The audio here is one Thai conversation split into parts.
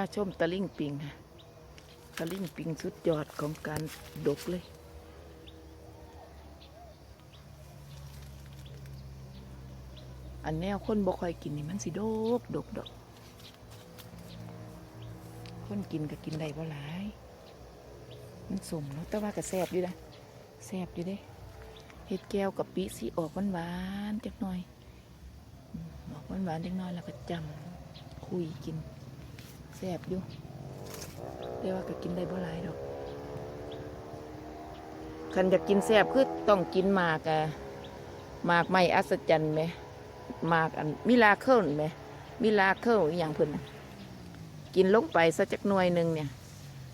าชมตะลิ่งปิงค่ะตะลิ่งปิงสุดยอดของการดกเลย อันแนวคนบ่คอยกินนี่มันสิดกดกดอก คนกินก็กินได้บ่หลาย มันสมเนาะแต่ว่าก็แซ่บอยู่นะแซ่บอยู่เด้เห็ดแก้วกับปีสีออกหวานหวานจักหน่อยออกหวานหวานจักหน่อยแล้วก็จำคุยกิน แซบอยู่แต่ว่าก็กินได้บ่หลายดอกคันอยากกินแซบคือต้องกินหมากอะหมากไม่อัศจรรย์ไหมหมากอันมิลาเคิลไหมมิลาเคิลอย่างเพิ่นกินลงไปสักจักหน่วยหนึ่งเนี่ย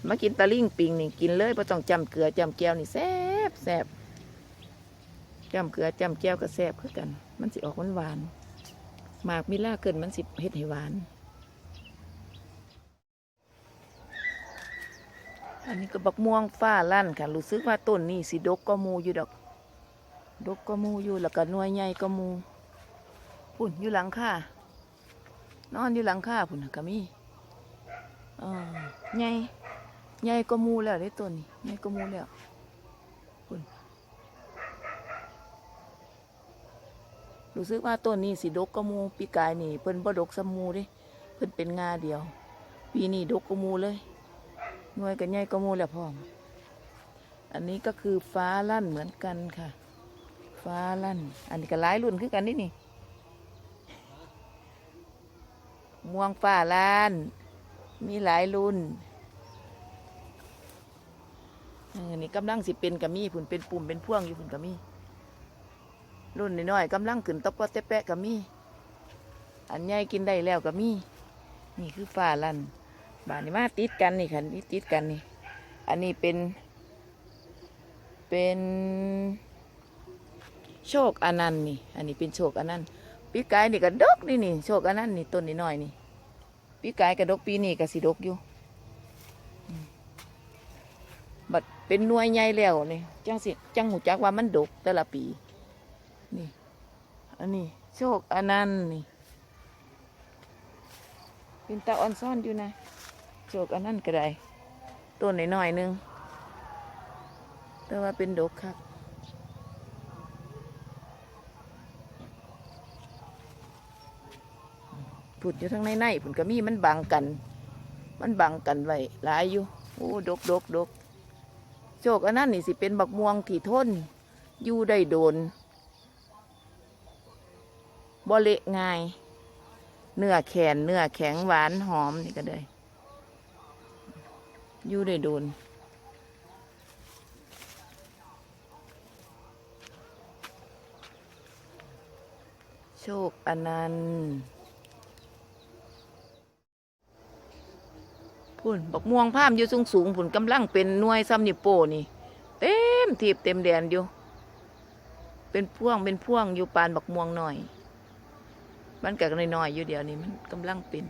มากินตะลิ่งปิงนี่กินเลยบ่ต้องจำเกลือจำแก้วนี่แซ่บแซ่บจำเกลือจำแก้วก็แซ่บคือกัน มันสิออกหวานหวานหมากมิล่าเกินมันสิเฮ็ดให้หวาน อันนี้ก็บักม่วงฟ้าลั่นค่ะ รู้สึกว่าต้นนี้สิดกก็มูอยู่ดอก ดกก็มูอยู่แล้วก็หน่วยใหญ่ก็มูพุ่นอยู่หลังค่านอนอยู่หลังค่าพุ่นนะก็มีอ่าใหญ่ใหญ่ก็มูแล้วได้ตัวนี้ใหญ่ก็มูแล้วคุณรู้สึกว่าต้นนี้สิดกก็มูปีกายนี่เพิ่นบ่ดกสมูเด้เพิ่นเป็นงาเดียว ปีนี้ดกก็มูเลย หน่วยกันใหญ่ก็มูแล้วพ่ออันนี้ก็คือฟ้าลั่นเหมือนกันค่ะ ฟ้าลั่น อันนี้ก็หลายรุ่นคือกันนี่นี่ม่วงฟ้าลั่น มีหลายรุ่นออนี่กำลังสิเป็นกะมี่ผุนเป็นปุ่มเป็นพ่วงอยู่ผุนกะมี่รุ่นน้อยๆกำลังขึ้นตะปอตะแปะกะมี่อันใหญ่กินได้แล้วกะมี่นี่คือฟ้าลั่น บานนี้มาติดกันนี่ค่ะนี่ติดกันนี่ อันนี้เป็น เป็น โชคอนันต์นี่ อันนี้เป็นโชคอนันต์ปีกายนี่ก็ดกนี่นี่โชคอนันต์นี่ต้นน้อยนี่ปีกายก็ดกปีนี้ก็สิดกอยู่บัดเป็นหน่วยใหญ่แล้วนี่จังสิจังหูจักว่ามันดกแต่ละปี นี่ อันนี้โชคอันนั้นต์นี่เป็นตาอ่อนซ่อนอยู่นะ โชคอันนั้นก็ได้ต้นน้อยๆหนึง แต่ว่าเป็นดกครับผุดอยู่ทั้งในในผุนก็มีมันบังกัน มันบังกันไว้หลายอยู่โอ้ดกดกดกโชคอันนั้นนี่สิเป็นบักม่วงที่ทนอยู่ได้โดนบ่เละง่าย เนื้อแขนเนื้อแข็งหวานหอมนี่ก็ได้ อยู่ได้โดนโชคอนันต์พุ่นบักม่วงพามอยู่สูงสูงพุ่นกำลังเป็นหน่วยซ้ำนิโป้นี่ เต็มทีบเต็มแดนอยู่ เป็นพ่วงเป็นพ่วงอยู่ปานบักม่วงหน่อย มันกัน้อยๆอยู่เดียวนี่มันกำลังเป็น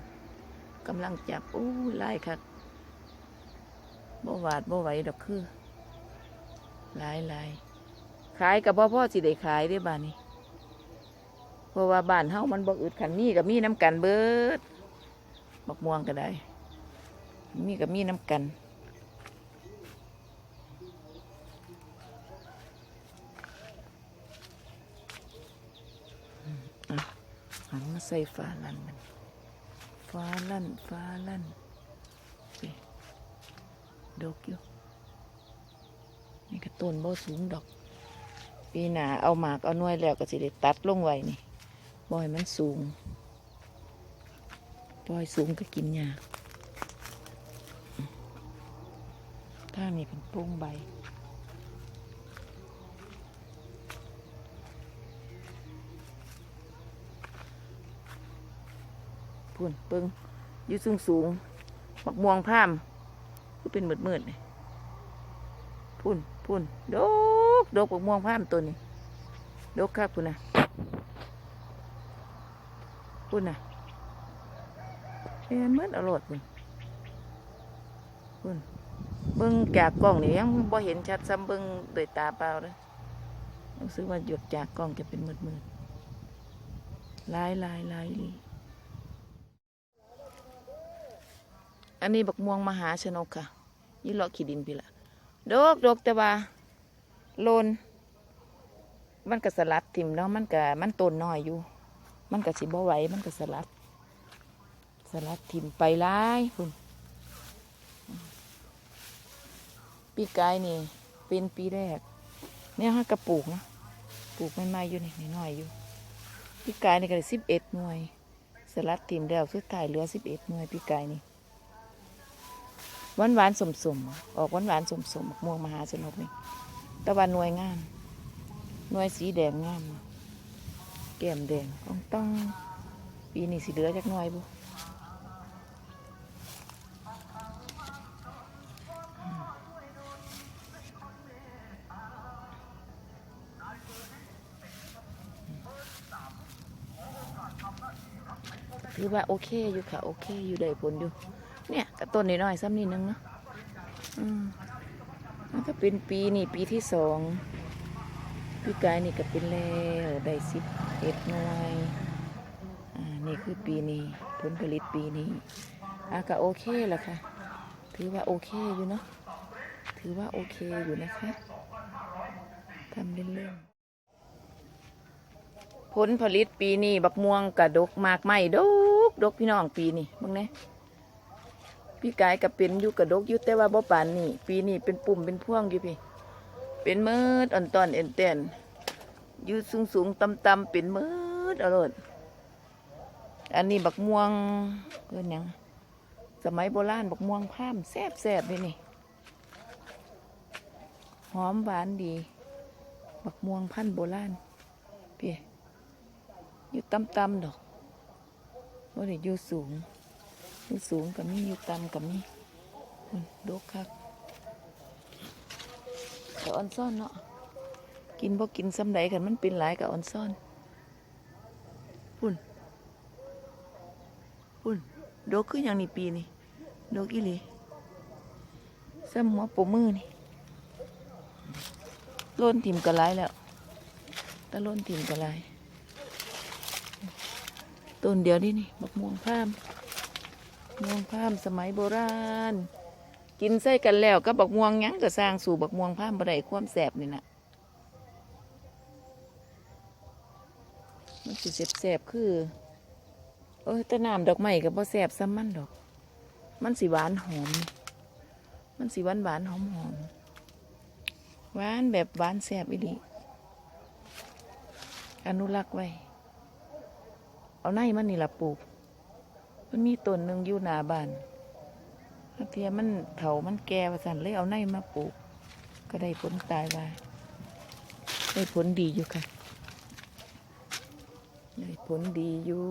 กำลังจับโอ้ยหลายคัก บ่หวาดบ่ไหวดอกคือหลายหลายขายกับพ่อพ่อสิได้ขายได้บ้านนี้เพราะว่าบ้านเฮามันบ่อึดขันมีกับมีน้ำกันเบิดบักม่วงก็ได้ มีกับมีน้ำกันอะหันมาใส่ฟ้าลั่นมันฟ้าลั่นฟ้าลั่นน ดอกอยู่ นี่ก็ต้นบ่สูงดอก ปีหนาเอาหมากเอาน่วยแล้วก็สิได้ตัดลงไว้นี่บ่อยมันสูงปล่อยสูงก็กินยากถ้างนี้เป็นโป้งใบพุ่นเปิงยู่สูงสูงบักม่วงพร่าม ก็เป็นมืดมืดเลยพุ่นพุ่นดกดกบักม่วงพร่ามตัวนี้ดกครับพุ่นนะพุ่นนะเห็นมือนอร่อยพุ่นพุ่นเบิ้งจากกล้องนี่ยังบ่เห็นชัดซ้ำเบิ้งด้วยตาเปล่าเลยรู้สึกว่าหยดจากกล้องจะเป็นมืดมืดลายลายลายลี อันนี้บักม่วงมหาชนกค่ะยี่เลาะขีดินพี่ละดกดกแต่ว่าโลน มันก็สลัดทิมแล้วมันก็มันต้นน้อยอยู่ มันก็สิบ่ไหวมันก็สลัด สลัดทิมไปหลายคุณปีกายนี่ เป็นปีแรก เนี่ยฮะกระปลูกนะปลูกไม่ไม่อยู่นี่น้อยอยู่ปีกายนี่ก็สิบเอ็ดหน่วย สลัดทิมแล้วสุดท้ายเหลือสิบเอ็ดหน่วยปีกายนี่ หวานหวานสมสมออกหวานหวานสมสมม่วงมหาชนกนี่ตะวันหน่วยงามหน่วยสีแดงงามแก้มแดงต้องต้องปีนี้สิเหลือจากหน่วยบุถือว่าโอเคอยู่ค่ะ โอเคอยู่ได้ผลอยู่ เนี่ยกระต้นน้อยๆซ้ำนิดนึงเนาะอืมมันก็เป็นปีนี่ปีที่สองพี่กายนี่ก็เป็นแล้วได้สิบเอ็ดหน่วยอ่านี่คือปีนี้ผลผลิตปีนี้อาก็โอเคแหละค่ะ ถือว่าโอเคอยู่เนาะถือว่าโอเคอยู่นะคะทำเล่นๆผลผลิตปีนี้บักม่วงกระดกมากไม่ดกดกพี่น้องปีนี้มึงเนี่ย พี่กายก็เป็นอยู่กระดกอยู่แต่ว่าบ่ปานนี่ปีนี้เป็นปุ่มเป็นพ่วงอยู่พี่ เป็นมืดอ่อนตอนเอ็นเต้นอยู่สูงสูงต่ำต่ำๆเป็นมืดอรดอันนี้บักม่วงเกินยังสมัยโบราณบักม่วงพามแซ่บแซ่บเลยนี่หอมหวานดี บักม่วงพันโบราณพี่อยู่ต่ำต่ำๆดอกว่ได้อยู่สูง อยู่สูงกับมีอยู่ต่ำกับมีอืมดกคักกับออนซ่อนเนาะกินบ่กินซ้ำใดกันมันเป็นหลายกับออนซ่อนปุ่นปุ่นดกคืออย่างนี้ปีนี่ดกอีหลีซ้ำหัวปูมือนี่ล้นถิ่มกระไรแล้วตะล้นถิ่มกระไรต้นเดียวนี่นี่บักม่วงพาม ม่วงพามสมัยโบราณ กินใส่กันแล้วก็บักม่วงยั้งก็สร้างสู่บักม่วงพามบ่ได้ความแสบนี่นะมันสิแสบๆคือ เอ้ยแต่น้ำดอกไม้ก็บ่แสบซ้ำมันดอก มันสิหวานหอม มันสิหวานหวานหอมหอมหวานแบบหวานแสบอีหลีอนุรักษ์ไว้ เอาในมันนี่ละปลูก มันมีต้นหนึ่งอยู่หน้าบ้านเทีมันเถามันแก่ประสันเลยเอาในมาปลูก ก็ได้ผลตายว่าได้ผลดีอยู่ค่ะ ได้ผลดีอยู่